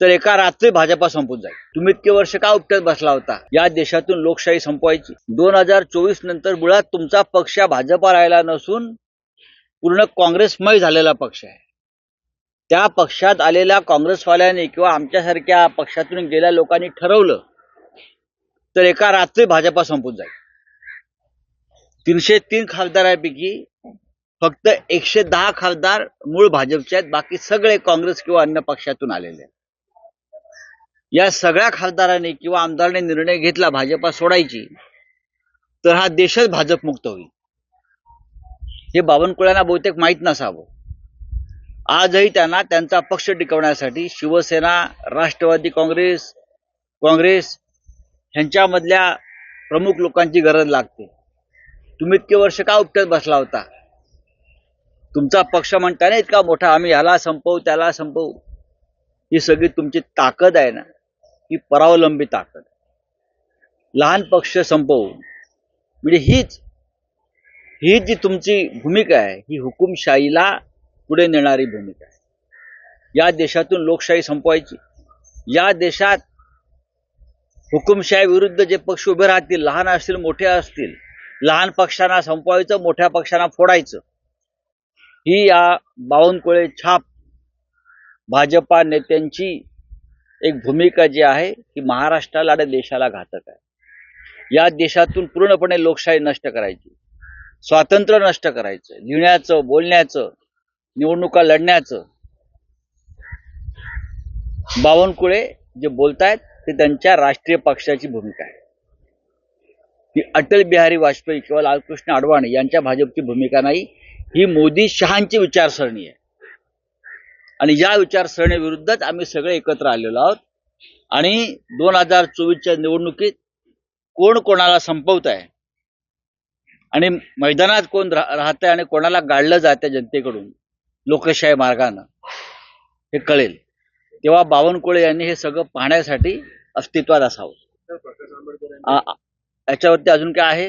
तर एका रात्री भाजपा संपून जाईल. तुम्ही इतके वर्ष का उपटत बसला होता? या देशातून लोकशाही संपवायची. दोन हजार चोवीस नंतर मुळात तुमचा पक्ष भाजपा राहिला नसून पूर्ण काँग्रेसमय झालेला पक्ष आहे. त्या पक्षात आलेल्या काँग्रेसवाल्यांनी किंवा आमच्यासारख्या पक्षातून गेल्या लोकांनी ठरवलं तर एका रात्री भाजपा संपून जाईल. तीनशे तीन खासदारांपैकी फक्त एकशे दहा खासदार मूळ भाजपचे आहेत. बाकी सगळे काँग्रेस किंवा अन्य पक्षातून आलेले आहेत. या सगळ्या खासदारांनी किंवा आमदारांनी निर्णय घेतला भाजपा सोडायची तर हा देशच भाजपमुक्त होईल. हे बावनकुळ्यांना बहुतेक माहीत नसावं. आजही त्यांना त्यांचा पक्ष टिकवण्यासाठी शिवसेना राष्ट्रवादी काँग्रेस काँग्रेस ह्यांच्यामधल्या प्रमुख लोकांची गरज लागते. तुम्ही इतके वर्ष का उपटत बसला होता? तुमचा पक्ष म्हणताना इतका मोठा आम्ही ह्याला संपवू त्याला संपवू. ही सगळी तुमची ताकद आहे ना? ही परावलंबी ताकद लहान पक्ष संपवू म्हणजे हीच ही जी तुमची भूमिका आहे ही हुकुमशाहीला पुढे नेणारी भूमिका आहे. या देशातून लोकशाही संपवायची. या देशात हुकुमशाही विरुद्ध जे पक्ष उभे राहतील लहान असतील मोठे असतील लहान पक्षांना संपवायचं मोठ्या पक्षांना फोडायचं ही या बावनकुळे छाप भाजपा नेत्यांची एक भूमिका जी आहे ती महाराष्ट्राला आणि देशाला घातक आहे. या देशातून पूर्णपणे लोकशाही नष्ट करायची स्वातंत्र्य नष्ट करायचं लिहिण्याचं बोलण्याचं निवडणुका लढण्याचं. बावनकुळे जे बोलतायत ते त्यांच्या राष्ट्रीय पक्षाची भूमिका आहे. ती अटल बिहारी वाजपेयी किंवा लालकृष्ण अडवाणी यांच्या भाजपची भूमिका नाही ही मोदी शहांची विचारसरणी आहे. आणि या विचारसरणीविरुद्धच आम्ही सगळे एकत्र आलेलो आहोत. आणि दोन हजार चोवीसच्या निवडणुकीत कोण कोणाला संपवत आहे? आणि मैदानात कोण राहत आहे आणि कोणाला गाडलं आहे जनतेकडून? लोकशाही मार्गानं. हे कळेल. तेव्हा बावनकुळे यांनी हे सगळं पाहण्यासाठी अस्तित्वात असावं. याच्यावरती अजून काय आहे?